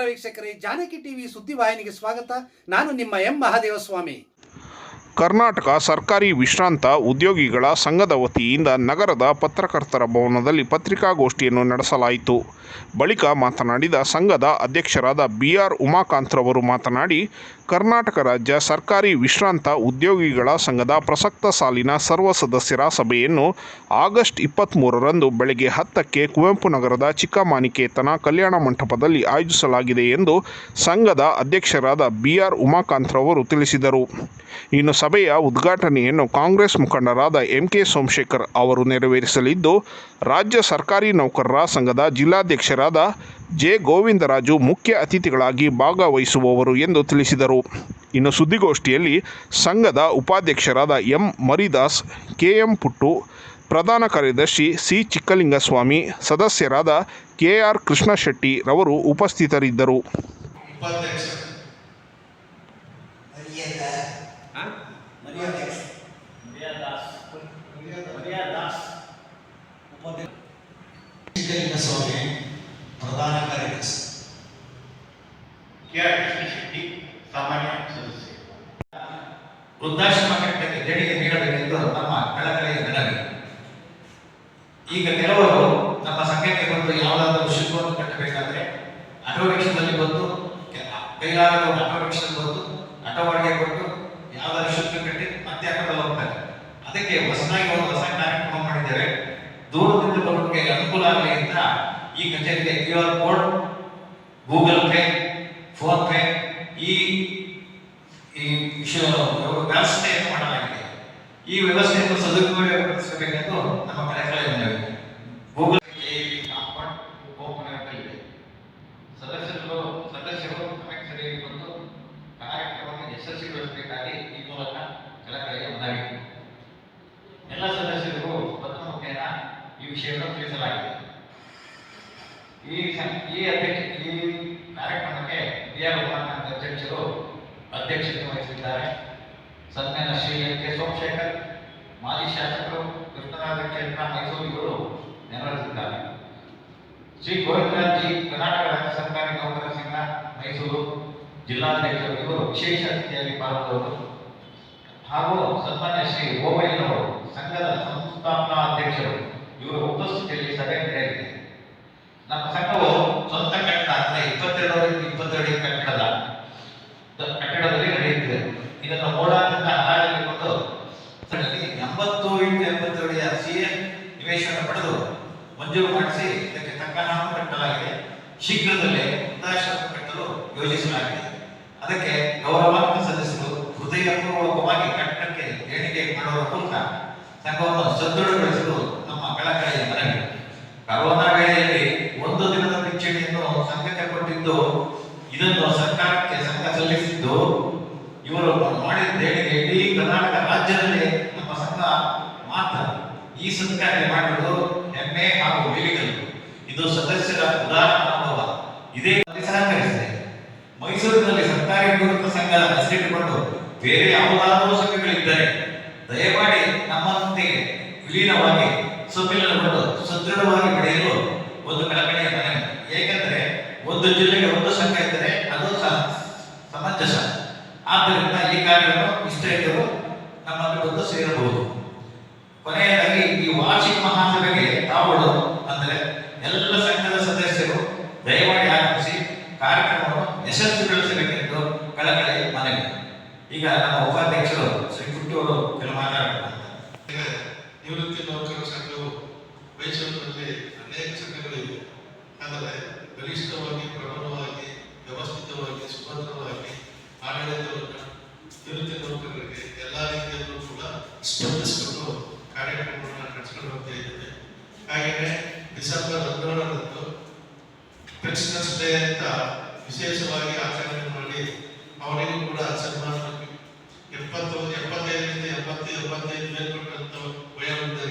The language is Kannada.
ನಮಸ್ಕಾರ ವೀಕ್ಷಕರೇ, ಜಾನಕಿ ಟಿವಿ ಸುದ್ದಿವಾಹಿನಿಗೆ ಸ್ವಾಗತ. ನಾನು ನಿಮ್ಮ ಎಂ ಮಹಾದೇವಸ್ವಾಮಿ. ಕರ್ನಾಟಕ ಸರ್ಕಾರಿ ವಿಶ್ರಾಂತ ಉದ್ಯೋಗಿಗಳ ಸಂಘದ ವತಿಯಿಂದ ನಗರದ ಪತ್ರಕರ್ತರ ಭವನದಲ್ಲಿ ಪತ್ರಿಕಾಗೋಷ್ಠಿಯನ್ನು ನಡೆಸಲಾಯಿತು. ಬಳಿಕ ಮಾತನಾಡಿದ ಸಂಘದ ಅಧ್ಯಕ್ಷರಾದ ಬಿ ಆರ್ ಉಮಾಕಾಂತ್ರವರು ಮಾತನಾಡಿ ಕರ್ನಾಟಕ ರಾಜ್ಯ ಸರ್ಕಾರಿ ವಿಶ್ರಾಂತ ಉದ್ಯೋಗಿಗಳ ಸಂಘದ ಪ್ರಸಕ್ತ ಸಾಲಿನ ಸರ್ವ ಸದಸ್ಯರ ಸಭೆಯನ್ನು ಆಗಸ್ಟ್ ಇಪ್ಪತ್ತ್ಮೂರರಂದು ಬೆಳಗ್ಗೆ ಹತ್ತಕ್ಕೆ ಕುವೆಂಪು ನಗರದ ಚಿಕ್ಕಮಾನಿಕೇತನ ಕಲ್ಯಾಣ ಮಂಟಪದಲ್ಲಿ ಆಯೋಜಿಸಲಾಗಿದೆ ಎಂದು ಸಂಘದ ಅಧ್ಯಕ್ಷರಾದ ಬಿ ಆರ್ ಉಮಾಕಾಂತ್ರವರು ತಿಳಿಸಿದರು. ಇನ್ನು ಸಭೆಯ ಉದ್ಘಾಟನೆಯನ್ನು ಕಾಂಗ್ರೆಸ್ ಮುಖಂಡರಾದ ಎಂಕೆ ಸೋಮಶೇಖರ್ ಅವರು ನೆರವೇರಿಸಲಿದ್ದು, ರಾಜ್ಯ ಸರ್ಕಾರಿ ನೌಕರರ ಸಂಘದ ಜಿಲ್ಲಾಧ್ಯಕ್ಷರಾದ ಜೆ ಗೋವಿಂದರಾಜು ಮುಖ್ಯ ಅತಿಥಿಗಳಾಗಿ ಭಾಗವಹಿಸುವವರು ಎಂದು ತಿಳಿಸಿದರು. ಇನ್ನು ಸುದ್ದಿಗೋಷ್ಠಿಯಲ್ಲಿ ಸಂಘದ ಉಪಾಧ್ಯಕ್ಷರಾದ M Maridas K M Puttu ಪ್ರಧಾನ ಕಾರ್ಯದರ್ಶಿ ಸಿ ಚಿಕ್ಕಲಿಂಗಸ್ವಾಮಿ ಸದಸ್ಯರಾದ ಕೆ ಆರ್ ಕೃಷ್ಣಶೆಟ್ಟಿ ರವರು ಉಪಸ್ಥಿತರಿದ್ದರು. ಉಪಾಧ್ಯಕ್ಷ ಸಿದ್ದಲಿಂಗ ಸ್ವಾಮಿ ಪ್ರಧಾನ ಕಾರ್ಯದರ್ಶಿ ಕೆ ಆರ್ ಕೃಷ್ಣಶೆಟ್ಟಿ ಸಾಮಾನ್ಯ ಸದಸ್ಯ ವೃದ್ಧಾಶ್ರಮ ಕಟ್ಟಕ್ಕೆ ದೇಣಿಗೆ ನೀಡಬೇಕೆಂದು ನಮ್ಮ ಕಳಕಳಿಯ ಮನವಿ ಈಗ ಕೆಲವರು ನಮ್ಮ ಸಂಘಕ್ಕೆ ಬಂದು ಯಾವುದಾದರೂ ಶುಲ್ಕವನ್ನು ಕಟ್ಟಬೇಕಾದ್ರೆ ಆಟೋ ರಿಕ್ಷಾದಲ್ಲಿ ಬಂದು ಕೈಲಾದ ಆಟೋ ರಿಕ್ಷಾದಲ್ಲಿ ಬಂದು ಆಟೋ ಬಾಡಿಗೆ ಕೊಟ್ಟು ಯಾವುದಾದ್ರು ಶುಲ್ಕ ಕಟ್ಟಿ ಮತ್ತೆ ಆಟೋದಲ್ಲಿ ಹೋಗ್ತಾರೆ. ಅದಕ್ಕೆ ಹೊಸದಾಗಿ ಒಂದು ಹೊಸ ಕಾರ್ಯಕ್ರಮ ಮಾಡಿದ್ದೇವೆ ದೂರದಿಂದ ಬರೋಕ್ಕೆ ಅನುಕೂಲ ಆಗಲಿ ಅಂತ ಈ ಕಚೇರಿಗೆ ಕ್ಯೂ ಆರ್ ಕೋಡ್, ಗೂಗಲ್ ಈ ವ್ಯವಸ್ಥೆಯನ್ನು ಸದುಪಯೋಗಪಡಿಸಬೇಕೆಂದು ನಮ್ಮ ಕಳಕಳಿ ಮನವಿ ಗೂಗಲ್ ಓಪನ್ ಸದಸ್ಯರು ಸದಸ್ಯರು ಕನೆಕ್ಟರಿಗೆ ಬಂದು ಕಾರ್ಯಕ್ರಮವನ್ನು ಯಶಸ್ವಿಗೊಳಿಸಬೇಕಾಗಿ ಈ ಮೂಲಕ ಕಳಕಳಿಯ ಮನವಿ. ಎಲ್ಲ ಸದಸ್ಯರಿಗೂ ಪತ್ರ ಮುಖೇನ ಈ ವಿಷಯವನ್ನು ತಿಳಿಸಲಾಗಿದೆ. ಈ ಈ ಅಧ್ಯಕ್ಷ, ಈ ಕಾರ್ಯಕ್ರಮಕ್ಕೆ ಉಮಾಕಾಂತ್ ಅಧ್ಯಕ್ಷರು ಅಧ್ಯಕ್ಷತೆ ವಹಿಸಿದ್ದಾರೆ. ಸನ್ಮಾನ ಶ್ರೀ ಎನ್ ಕೆ ಸೋಮಶೇಖರ್ ಮಾಜಿ ಶಾಸಕರು ಕೃಷ್ಣರಾಜ ಕ್ಷೇತ್ರ ಮೈಸೂರು ಇವರು ನೆರವೇರಿಸಿದ್ದಾರೆ. ಶ್ರೀ ಗೋವಿಂದರಾಜ್ ಜಿ ಕರ್ನಾಟಕ ರಾಜ್ಯ ಸರ್ಕಾರಿ ನೌಕರರ ಸಂಘ, ಮೈಸೂರು ಜಿಲ್ಲಾಧ್ಯಕ್ಷರು, ಇವರು ವಿಶೇಷ ಅತಿಥಿಯಾಗಿ ಪಾಲ್ಗೊಂಡವರು ಹಾಗೂ ಸನ್ಮಾನ್ಯ ಶ್ರೀ ಓವೈನವರು ಸಂಘದ ಸಂಸ್ಥಾಪನಾ ಅಧ್ಯಕ್ಷರು, ಇವರ ಉಪಸ್ಥಿತಿಯಲ್ಲಿ ಸಭೆ ನಡೆಯಲಿದೆ. ನಮ್ಮ ಸಂಘವು ಸ್ವಂತ ಕಟ್ಟಡ ಅಂದ್ರೆ ಇಪ್ಪತ್ತೆರಡು ಅಡಿ ಇಪ್ಪತ್ತೆರಡು ಕಟ್ಟಡದ ದ- ಮಂಜೂರು ಮಾಡಿಸಿ, ಇದಕ್ಕೆ ತಕ್ಕ ಹಣ ಕಟ್ಟಲಾಗಿದೆ. ಶೀಘ್ರದಲ್ಲೇ ವೃದ್ಧಾಶ್ರಮ ಕಟ್ಟಲು ಯೋಜಿಸಲಾಗಿದೆ. ಅದಕ್ಕೆ ಗೌರವಾನ್ವಿತ ಸದಸ್ಯರು ಹೃದಯಪೂರ್ವಕವಾಗಿ ಕಟ್ಟಕ್ಕೆ ದೇಣಿಗೆ ಮಾಡುವ ಮೂಲಕ ಸಂಘವನ್ನು ಸದೃಢಗೊಳಿಸಲು ನಮ್ಮ ಕಳಕಳಿಯ ಮನವಿ. ಕರೋನಾ ವೇಳೆಯಲ್ಲಿ ಒಂದು ದಿನದ ಪಿಂಚಣಿಯನ್ನು ಸಂಘಕ್ಕೆ ಕೊಟ್ಟಿದ್ದು, ಇದನ್ನು ಸರ್ಕಾರಕ್ಕೆ ಸಂಘ ಸಲ್ಲಿಸಿದ್ದು, ಇವರು ಮಾಡಿದ ದೇಣಿಗೆ ಇಡೀ ಕರ್ನಾಟಕ ರಾಜ್ಯದಲ್ಲಿ ನಮ್ಮ ಸಂಘ ಮಾತ್ರ. ಈ ಸಂಘಟನೆ ಮಾಡಿರುವುದು ಇದು ಸದಸ್ಯರ ಉದಾರ ಅನುಭವ. ಇದೇ ಸಹಕರಿಸಿದೆ ಮೈಸೂರಿನಲ್ಲಿ ಸರ್ಕಾರಿ ನಿವೃತ್ತ ಸಂಘ ಹೆಸರಿಟ್ಟುಕೊಂಡು ಬೇರೆ ಯಾವುದಾದರೂ ಸಂಘಗಳಿದ್ದರೆ ದಯಮಾಡಿ ನಮ್ಮಂತೆಯೇ ವಿಲೀನವಾಗಿ ಸಮ್ಮಿಲನಗೊಂಡು ಸದೃಢವಾಗಿ ಬೆಳೆಯಲು ಒಂದು ಕಳಕಳಿಯ ಮನೆ. ಏಕೆಂದರೆ ಒಂದು ಜಿಲ್ಲೆಗೆ ಒಂದು ಸಂಘ ಇದ್ದರೆ ಅದು ಸಹ ಸಮಂಜಸ. ಆದ್ದರಿಂದ ಈ ಕಾರ್ಯವನ್ನು ಇಷ್ಟ ಇದ್ದರೂ ನಮ್ಮನ್ನು ಬಂದು ಸೇರಬಹುದು. ಕೊನೆಯದಾಗಿ ಈ ವಾರ್ಷಿಕ ಮಹಾಸಭೆಗೆ ತಾವುಗಳು ಅಂದರೆ ಎಲ್ಲ ಸಂಘದ ಸದಸ್ಯರು ದಯಮಾಡಿ ಆಗಮಿಸಿ ಕಾರ್ಯಕ್ರಮವನ್ನು ಯಶಸ್ವಿಗೊಳಿಸಬೇಕೆಂದು ಕಳಕಳಿ ಮನವಿ ಈಗ ನಮ್ಮ ಉಪಾಧ್ಯಕ್ಷರು ಶ್ರೀ ಪುಟ್ಟಿ ಅವರು ಕೆಲವು ಮಾತಾಡ್ತಾರೆ ನಿವೃತ್ತಿ ನೌಕರರ ಸಂಘವು ಮೈಸೂರಿನಲ್ಲಿ ಅನೇಕ ಸಂಘಗಳಿವೆ ಆದರೆ ಗರಿಷ್ಠವಾಗಿ ಪ್ರಬಲವಾಗಿ, ವ್ಯವಸ್ಥಿತವಾಗಿ ಸುಭದ್ರವಾಗಿ ಆಡಳಿತವನ್ನು ನಿವೃತ್ತಿ ನೌಕರರಿಗೆ ಎಲ್ಲ ರೀತಿಯಲ್ಲೂ ಕೂಡ ಸ್ಪಂದಿಸಿಕೊಂಡು ಕಾರ್ಯಕ್ರಮವನ್ನು ನಡೆಸಿಕೊಂಡು ಹೋಗ್ತಾ ಇದ್ದೇವೆ ಹಾಗೆಯೇ ಡಿಸೆಂಬರ್ ಹದಿನೇಳರಂದು ಪೆನ್ಷನರ್ಸ್ ಡೇ ಅಂತ ವಿಶೇಷವಾಗಿ ಆಚರಣೆ ಮಾಡಿ ಅವರಿಗೂ ಕೂಡ ಸನ್ಮಾನ ಎಪ್ಪತ್ತು ಎಪ್ಪತ್ತೈದರಿಂದ ಎಪ್ಪತ್ತೈದು ಎಂಬತ್ತೈದು ಮೇಲ್ಪಟ್ಟಂಥ ವಯೋವೃದ್ಧರಿಗೆ